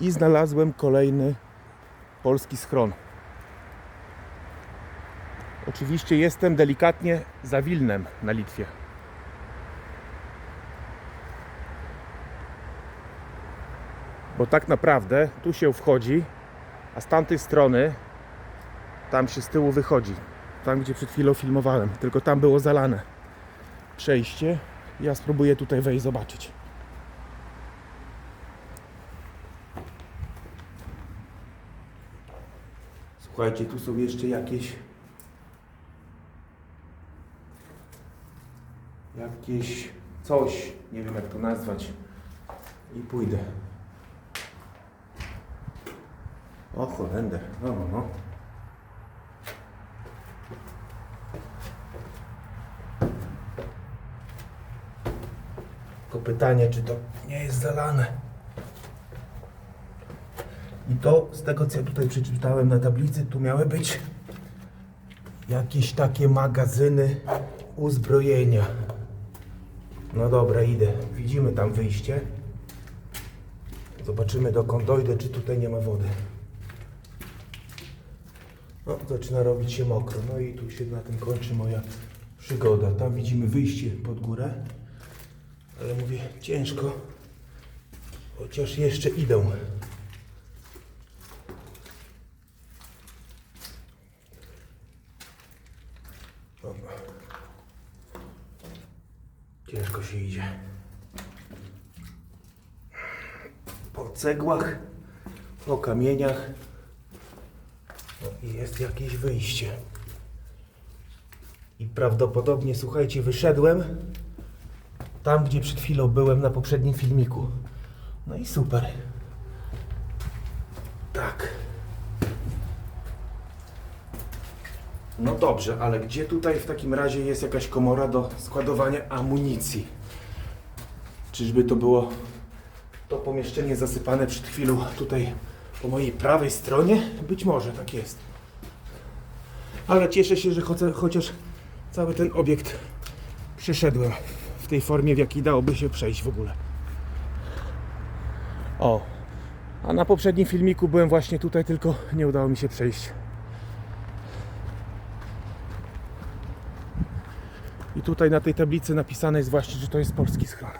i znalazłem kolejny polski schron. Oczywiście jestem delikatnie za Wilnem na Litwie. Bo tak naprawdę tu się wchodzi, a z tamtej strony tam się z tyłu wychodzi. Tam gdzie przed chwilą filmowałem, tylko tam było zalane przejście. Ja spróbuję tutaj wejść zobaczyć. Słuchajcie, tu są jeszcze jakieś jakieś coś, nie wiem jak to nazwać. I pójdę. O Holender, no no no. Tylko pytanie, czy to nie jest zalane. I to, z tego co ja tutaj przeczytałem na tablicy, tu miały być jakieś takie magazyny uzbrojenia. No dobra, idę. Widzimy tam wyjście. Zobaczymy dokąd dojdę, czy tutaj nie ma wody. No, zaczyna robić się mokro. No i tu się na tym kończy moja przygoda. Tam widzimy wyjście pod górę. Ale mówię, ciężko. Chociaż jeszcze idę. Ciężko się idzie. Po cegłach, po kamieniach. No i jest jakieś wyjście. I prawdopodobnie, słuchajcie, wyszedłem tam, gdzie przed chwilą byłem na poprzednim filmiku. No i super. Tak. No dobrze, ale gdzie tutaj w takim razie jest jakaś komora do składowania amunicji? Czyżby to było to pomieszczenie zasypane przed chwilą tutaj po mojej prawej stronie? Być może tak jest. Ale cieszę się, że choce- chociaż cały ten obiekt przeszedłem w tej formie, w jakiej dałoby się przejść w ogóle. O, a na poprzednim filmiku byłem właśnie tutaj, tylko nie udało mi się przejść. Tutaj na tej tablicy napisane jest właśnie, że to jest polski schron.